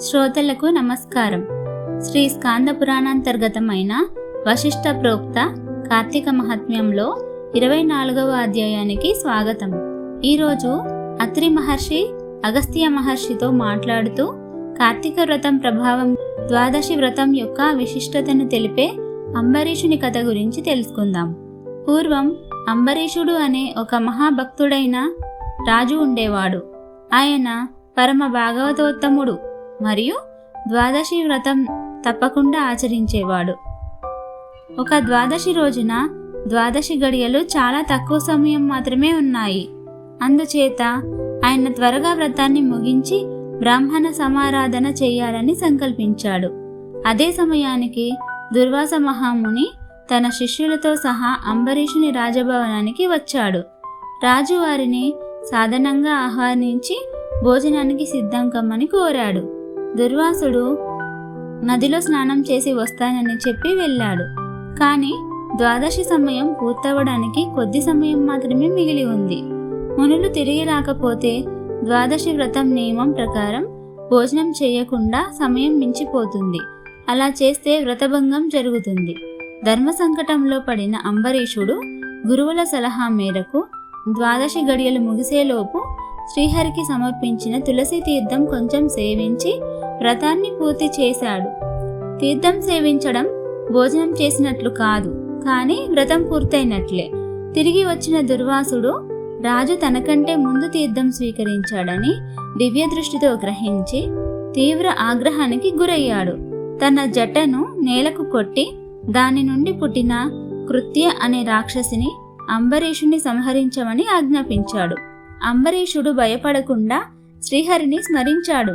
శ్రోతలకు నమస్కారం. శ్రీ స్కాంద పురాణాంతర్గతమైన వశిష్ట ప్రోక్త కార్తీక మహాత్మ్యంలో ఇరవై నాలుగవ అధ్యాయానికి స్వాగతం. ఈరోజు అత్రి మహర్షి అగస్త్య మహర్షితో మాట్లాడుతూ కార్తీక వ్రతం ప్రభావం ద్వాదశి వ్రతం యొక్క విశిష్టతను తెలిపే అంబరీషుని కథ గురించి తెలుసుకుందాం. పూర్వం అంబరీషుడు అనే ఒక మహాభక్తుడైన రాజు ఉండేవాడు. ఆయన పరమ భాగవతోత్తముడు. మరియు ద్వాదశి వ్రతం తప్పకుండా ఆచరించేవాడు. ఒక ద్వాదశి రోజున ద్వాదశి గడియలు చాలా తక్కువ సమయం మాత్రమే ఉన్నాయి. అందుచేత ఆయన త్వరగా వ్రతాన్ని ముగించి బ్రాహ్మణ సమారాధన చేయాలని సంకల్పించాడు. అదే సమయానికి దుర్వాస మహాముని తన శిష్యులతో సహా అంబరీషుని రాజభవనానికి వచ్చాడు. రాజు వారిని సాధనంగా ఆహ్వానించి భోజనానికి సిద్ధం కమ్మని కోరాడు. దుర్వాసుడు నదిలో స్నానం చేసి వస్తానని చెప్పి వెళ్ళాడు. కానీ ద్వాదశి సమయం పూర్తవడానికి కొద్ది సమయం మాత్రమే మిగిలి ఉంది. మునులు తిరిగి రాకపోతే ద్వాదశి వ్రతం నియమం ప్రకారం భోజనం చేయకుండా సమయం మించిపోతుంది. అలా చేస్తే వ్రతభంగం జరుగుతుంది. ధర్మ సంకటంలో పడిన అంబరీషుడు గురువుల సలహా మేరకు ద్వాదశి గడియలు ముగిసేలోపు శ్రీహరికి సమర్పించిన తులసి తీర్థం కొంచెం సేవించి వ్రతాన్ని పూర్తి చేశాడు. తీర్థం సేవించడం భోజనం చేసినట్లు కాదు. కానీ వ్రతం పూర్తయినట్లే. తిరిగి వచ్చిన దుర్వాసుడు రాజు తనకంటే ముందు తీర్థం స్వీకరించాడని దివ్య దృష్టితో గ్రహించి తీవ్ర ఆగ్రహానికి గురయ్యాడు. తన జటను నేలకు కొట్టి దాని నుండి పుట్టిన కృత్య అనే రాక్షసిని అంబరీషుని సంహరించమని ఆజ్ఞాపించాడు. అంబరీషుడు భయపడకుండా శ్రీహరిని స్మరించాడు.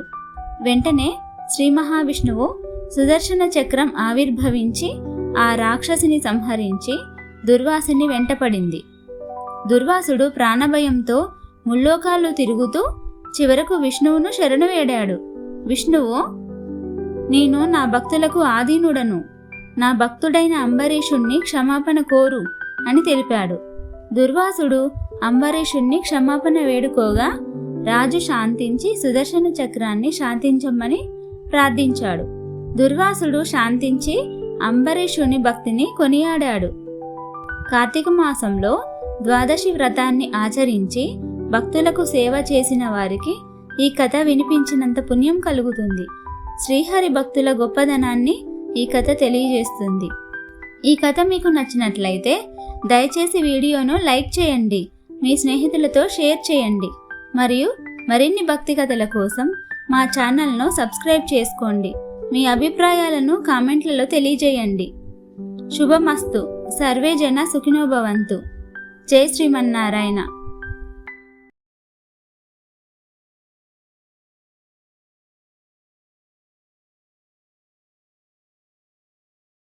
వెంటనే శ్రీ మహావిష్ణువు సుదర్శన చక్రం ఆవిర్భవించి ఆ రాక్షసిని సంహరించి దుర్వాసుని వెంటపడింది. దుర్వాసుడు ప్రాణభయంతో ముల్లోకాలు తిరుగుతూ చివరకు విష్ణువును శరణు వేడాడు. విష్ణువు నేను నా భక్తులకు ఆధీనుడను. నా భక్తుడైన అంబరీషుణ్ణి క్షమాపణ కోరు అని తెలిపాడు. దుర్వాసుడు అంబరీషుణ్ణి క్షమాపణ వేడుకోగా రాజు శాంతించి సుదర్శన చక్రాన్ని శాంతించమని ప్రార్థించాడు. దుర్వాసుడు శాంతించి అంబరీషుని భక్తిని కొనియాడాడు. కార్తీక మాసంలో ద్వాదశి వ్రతాన్ని ఆచరించి భక్తులకు సేవ చేసిన వారికి ఈ కథ వినిపించినంత పుణ్యం కలుగుతుంది. శ్రీహరి భక్తుల గొప్పదనాన్ని ఈ కథ తెలియజేస్తుంది. ఈ కథ మీకు నచ్చినట్లయితే దయచేసి వీడియోను లైక్ చేయండి. మీ స్నేహితులతో షేర్ చేయండి. మరియు మరిన్ని భక్తి కథల కోసం మా ఛానల్ను సబ్స్క్రైబ్ చేసుకోండి. మీ అభిప్రాయాలను కామెంట్లలో తెలియజేయండి. శుభమస్తు. సర్వే జన సుఖినోభవంతు జై శ్రీమన్నారాయణ.